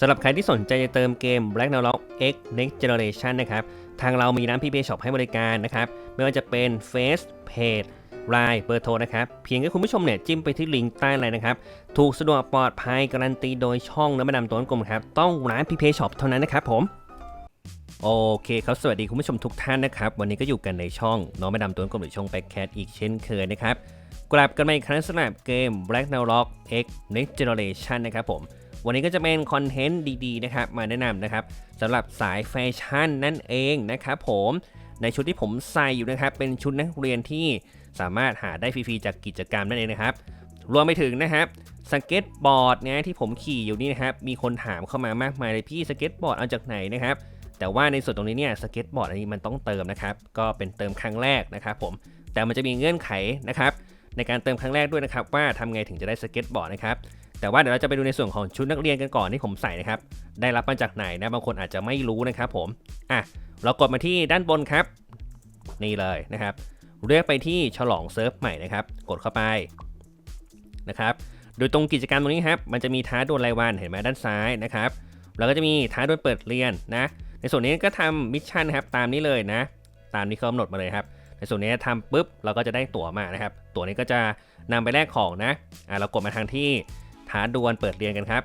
สำหรับใครที่สนใจจะเติมเกม Black n o l o g X Next Generation นะครับ ทางเรามีร้าน PPA Shop ให้บริการนะครับ ไม่ว่าจะเป็น Face Page ไลน์เบอร์โทรนะครับ เพียงแค่คุณผู้ชมเนี่ยจิ้มไปที่ลิงก์ใต้ไลน์นะครับ ถูกสะดวกปลอดภัยการันตีโดยช่องน้ำมันดำตัวกลมครับ ต้องร้าน PPA Shop เท่านั้นนะครับผมโอเคครับสวัสดีคุณผู้ชมทุกท่านนะครับ วันนี้ก็อยู่กันในช่องน้องไม่ดำตัวกลมหรือช่อง Backcat อีกเช่นเคยนะครับกลับกันมาอีกครั้งสำหรับเกม Black n o l o g X Next Generation นะครับผม วันนี้ก็จะเป็นคอนเทนต์ดีๆนะครับมาแนะนำนะครับสำหรับสายแฟชั่นนั่นเองนะครับผมในชุดที่ผมใส่อยู่นะครับ เป็นชุดนักเรียนที่สามารถหาได้ฟรีๆจากกิจกรรมนั่นเองนะครับ รวมไปถึงนะครับสเก็ตบอร์ดเนี่ยที่ผมขี่อยู่นี่นะครับ มีคนถามเข้ามามากมายเลยพี่สเก็ตบอร์ดเอาจากไหนนะครับ แต่ว่าในส่วนตรงนี้เนี่ยสเก็ตบอร์ดอันนี้มันต้องเติมนะครับ ก็เป็นเติมครั้งแรกนะครับผมแต่มันจะมีเงื่อนไขนะครับ ในการเติมครั้งแรกด้วยนะครับ ว่าทำไงถึงจะได้สเก็ตบอร์ดนะครับ แต่ว่าเดี๋ยวเราจะไปดูในส่วนของชุดนักเรียนกันก่อนที่ผมใส่นะครับ ได้รับมาจากไหนนะบางคนอาจจะไม่รู้นะครับผม อะ เรากดมาที่ด้านบนครับ นี่เลยนะครับ เลือกไปที่ฉลองเซิร์ฟใหม่นะครับ กดเข้าไปนะครับโดยตรงกิจกรรมตรงนี้ครับ มันจะมีท้าดวลรายวันเห็นไหมด้านซ้ายนะครับแล้วก็จะมีท้าดวลเปิดเรียนนะ ในส่วนนี้ก็ทำมิชชั่นครับตามนี้เลยนะ ตามที่เขากำหนดมาเลยครับ ในส่วนนี้ทำปุ๊บเราก็จะได้ตั๋วมานะครับ ตั๋วนี้ก็จะนำไปแลกของนะ อะเรากดมาทางที่ ท้าดวลเปิดเรียนกันครับ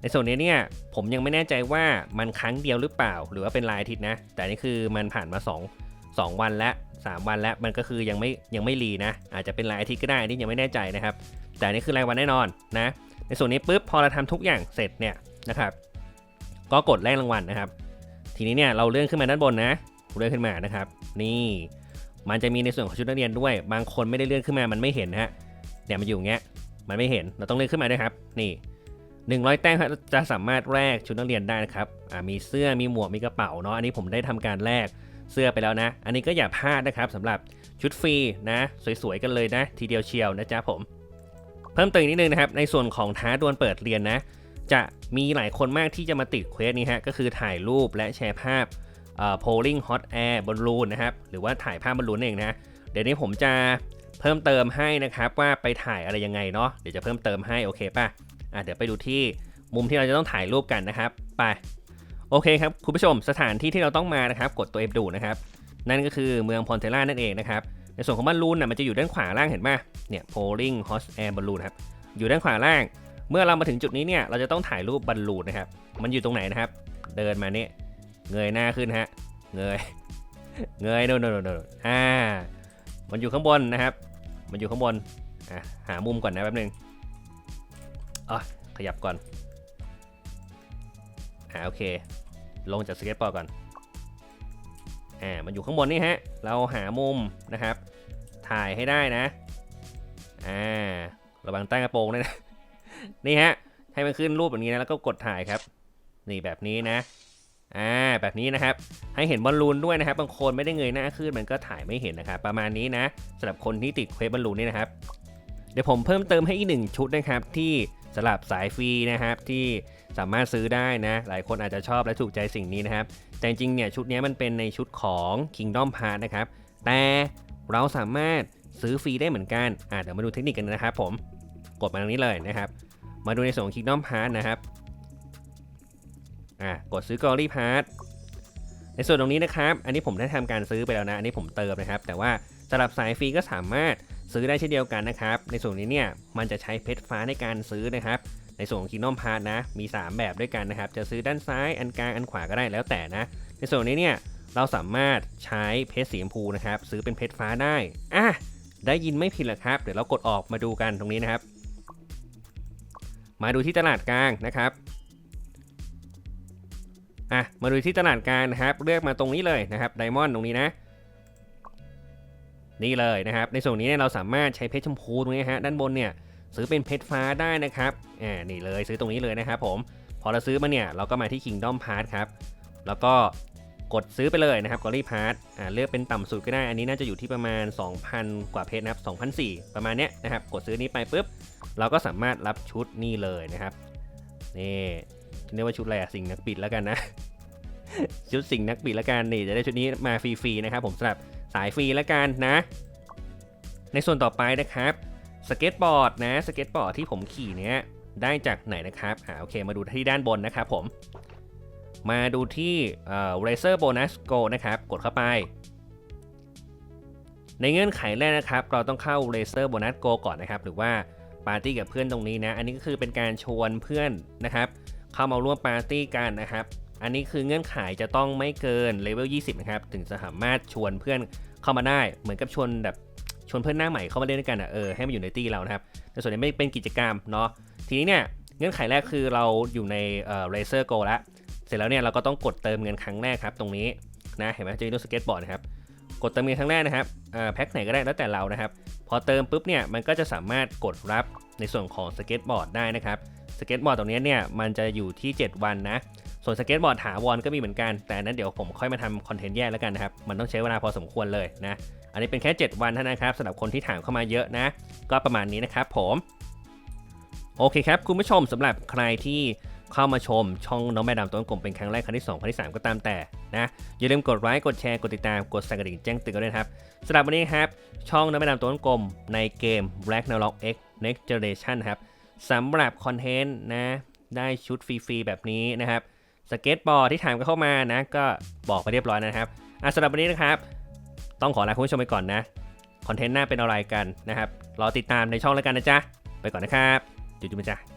ในส่วนนี้เนี่ยผมยังไม่แน่ใจว่ามันครั้งเดียวหรือเปล่า หรือว่าเป็นรายอาทิตย์นะ แต่นี่คือมันผ่านมา 2 2 วันแล้ว3วันแล้วมันก็คือยังไม่ยังไม่รีนะ อาจจะเป็นรายอาทิตย์ก็ได้อันนี่ยังไม่แน่ใจนะครับ แต่นี่คือรายวันแน่นอนนะ ในส่วนนี้ปุ๊บพอเราทำทุกอย่างเสร็จเนี่ยนะครับก็กดแลกรางวัลนะครับ ทีนี้เนี่ยเราเลื่อนขึ้นมาด้านบนนะเลื่อนขึ้นมานะครับ นี่มันจะมีในส่วนของชุดนักเรียนด้วย บางคนไม่ได้เลื่อนขึ้นมามันไม่เห็นนะฮะเนี่ยมันอยู่เงี้ย มันไม่เห็นเราต้องเลื่อนขึ้นมาด้วยครับ นี่ 100 แต้มครับจะสามารถแลกชุดนักเรียนได้นะครับอ่ามีเสื้อมีหมวกมีกระเป๋าเนาะอันนี้ผมได้ทำการแลกเสื้อไปแล้วนะ อันนี้ก็อย่าพลาดนะครับสำหรับชุดฟรีนะ สวยๆกันเลยนะ ทีเดียวเชียวนะจ๊ะผม เพิ่มเติมนิดนึงนะครับ ในส่วนของท้าดวลเปิดเรียนนะ จะมีหลายคนมากที่จะมาติดเควสนี้ฮะก็คือถ่ายรูปและแชร์ภาพเอ่อ polling hot air บอลลูนนะครับ หรือว่าถ่ายภาพบอลลูนเองนะ เดี๋ยวนี้ผมจะ เพิ่มเติมให้นะครับว่าไปถ่ายอะไรยังไงเนาะเดี๋ยวจะเพิ่มเติมให้โอเคป่ะอะเดี๋ยวไปดูที่มุมที่เราจะต้องถ่ายรูปกันนะครับไปโอเคครับคุณผู้ชมสถานที่ที่เราต้องมานะครับ กดตัว F ดูนะครับ นั่นก็คือเมืองพอนเทล่านั่นเองนะครับในส่วนของบอลลูนน่ะมันจะอยู่ด้านขวาล่างเห็นป่ะเนี่ย polling hot air balloon ครับอยู่ด้านขวาล่าง เมื่อเรามาถึงจุดนี้เนี่ยเราจะต้องถ่ายรูปบอลลูนนะครับ มันอยู่ตรงไหนนะครับ เดินมาเนี่ยเงยหน้าขึ้นฮะเงยเงยโน่นโน่นโน่นอ่า มันอยู่ข้างบนนะครับ มันอยู่ข้างบนอะหามุมก่อนนะแป๊บนึงอ๋อขยับก่อนอ่าโอเค ลงจากสเก็ตบอร์ดก่อนอ่ามันอยู่ข้างบนนี่ฮะ เราหามุมนะครับ ถ่ายให้ได้นะอ่าระวังใต้กระโปรงด้วยนะ นี่ฮะ ให้มันขึ้นรูปแบบนี้นะ แล้วก็กดถ่ายครับ นี่แบบนี้นะ อ่าแบบนี้นะครับให้เห็นบอลลูนด้วยนะครับ บางคนไม่ได้เงยหน้าขึ้นมันก็ถ่ายไม่เห็นนะครับ ประมาณนี้นะสำหรับคนที่ติดเควสบอลลูนนี่นะครับ เดี๋ยวผมเพิ่มเติมให้อีกหนึ่งชุดนะครับที่สำหรับสายฟรีนะครับที่สามารถซื้อได้นะ หลายคนอาจจะชอบและถูกใจสิ่งนี้นะครับ แต่จริงเนี่ยชุดนี้มันเป็นในชุดของ Kingdom Pass นะครับ แต่เราสามารถซื้อฟรีได้เหมือนกันอ่าเดี๋ยวมาดูเทคนิคกันนะครับผม กดมาตรงนี้เลยนะครับ มาดูในส่วนของ Kingdom Pass นะครับ อะกดซื้อกอรี่พาร์ทในส่วนตรงนี้นะครับ อันนี้ผมได้ทำการซื้อไปแล้วนะ อันนี้ผมเติมนะครับ แต่ว่าสำหรับสายฟรีก็สามารถซื้อได้เช่นเดียวกันนะครับ ในส่วนนี้เนี่ย มันจะใช้เพชรฟ้าในการซื้อนะครับ ในส่วนของคิงดอมพาร์ทนะ มี 3 แบบด้วยกันนะครับ จะซื้อด้านซ้าย อันกลาง อันขวาก็ได้แล้วแต่นะ ในส่วนนี้เนี่ย เราสามารถใช้เพชรสีชมพูนะครับ ซื้อเป็นเพชรฟ้าได้ อะ ได้ยินไม่ผิดหรอครับ เดี๋ยวเรากดออกมาดูกันตรงนี้นะครับ มาดูที่ตลาดกลางนะครับ อะมาดูที่ตลาดกางนะครับ เลือกมาตรงนี้เลยนะครับไดมอนด์ตรงนี้นะ นี่เลยนะครับ ในส่วนนี้เนี่ยเราสามารถใช้เพชรชมพูตรงนี้ฮะด้านบนเนี่ยซื้อเป็นเพชรฟ้าได้นะครับอ่านี่เลยซื้อตรงนี้เลยนะครับผมพอเราซื้อมาเนี่ยเราก็มาที่ Kingdom Pass ครับแล้วก็กดซื้อไปเลยนะครับกอรี่พาร์ทอ่าเลือกเป็นต่ำสุดก็ได้ อันนี้น่าจะอยู่ที่ประมาณ 2,000 กว่าเพชรนะครับ2,004ประมาณเนี้ยนะครับ กดซื้อนี้ไปปุ๊บ เราก็สามารถรับชุดนี่เลยนะครับ นี่ เรียกว่าชุดอะไรอะสิ่งนักบิดแล้วกันนะ ชุดสิ่งนักบิดแล้วกันนี่จะได้ชุดนี้มาฟรีๆนะครับผมสำหรับสายฟรีแล้วกันนะ ในส่วนต่อไปนะครับสเก็ตบอร์ดนะสเก็ตบอร์ดที่ผมขี่เนี้ยได้จากไหนนะครับอ่าโอเคมาดูที่ด้านบนนะครับผม มาดูที่เอ่อ Razer Bonus Go นะครับ กดเข้าไป ในเงื่อนไขแรกนะครับ เราต้องเข้า Razer Bonus Go ก่อนนะครับ หรือว่าปาร์ตี้กับเพื่อนตรงนี้นะ อันนี้ก็คือเป็นการชวนเพื่อนนะครับ เข้ามาร่วมปาร์ตี้กันนะครับ อันนี้คือเงื่อนไขจะต้องไม่เกินเลเวล 20 นะครับ ถึงจะสามารถชวนเพื่อนเข้ามาได้ เหมือนกับชวนแบบชวนเพื่อนหน้าใหม่เข้ามาเล่นด้วยกันอะเออให้มาอยู่ในตี้เรานะครับ แต่ส่วนนี้ไม่เป็นกิจกรรมเนาะ ทีนี้เนี่ยเงื่อนไขแรกคือเราอยู่ในเอ่อ Razer Go แล้วเสร็จแล้วเนี่ยเราก็ต้องกดเติมเงินครั้งแรกครับตรงนี้นะเห็นไหมจะมีรูปสเก็ตบอร์ดนะครับกดเติมเงินครั้งแรกนะครับแพ็คไหนก็ได้แล้วแต่เรานะครับ พอเติมปุ๊บเนี่ยมันก็จะสามารถกดรับในส่วนของสเก็ตบอร์ดได้นะครับ สเก็ตบอร์ดตรงนี้เนี่ยมันจะอยู่ที่ 7 วันนะ ส่วนสเก็ตบอร์ดถาวรก็มีเหมือนกัน แต่นั้นเดี๋ยวผมค่อยมาทำคอนเทนต์แยกแล้วกันนะครับ มันต้องใช้เวลาพอสมควรเลยนะ อันนี้เป็นแค่ 7 วันเท่านั้นครับสำหรับคนที่ถามเข้ามาเยอะนะ ก็ประมาณนี้นะครับผมโอเคครับ คุณผู้ชมสำหรับใครที่เข้ามาชมช่องน้องแม่ดำต้นกลมเป็นครั้งแรกครั้งที่ 2 ครั้งที่ 3 ก็ตามแต่นะอย่าลืมกดไลค์กดแชร์กดติดตามกดสั่นกระดิ่งแจ้งเตือนกันด้วยนะครับสำหรับวันนี้ครับ ช่องน้องแม่ดำต้นกลมในเกม Black n a r o k X Next Generation ครับ สำหรับคอนเทนต์นะได้ชุดฟรีๆแบบนี้นะครับสเก็ตบอร์ดที่ถามกันเข้ามานะก็บอกไปเรียบร้อยนะครับอะสำหรับวันนี้นะครับ ต้องขอลาคุณผู้ชมไปก่อนนะคอนเทนต์หน้าเป็นอะไรกันนะครับรอติดตามในช่องแล้วกันนะจ๊ะไปก่อนนะครับจุ๊บๆจ้ะ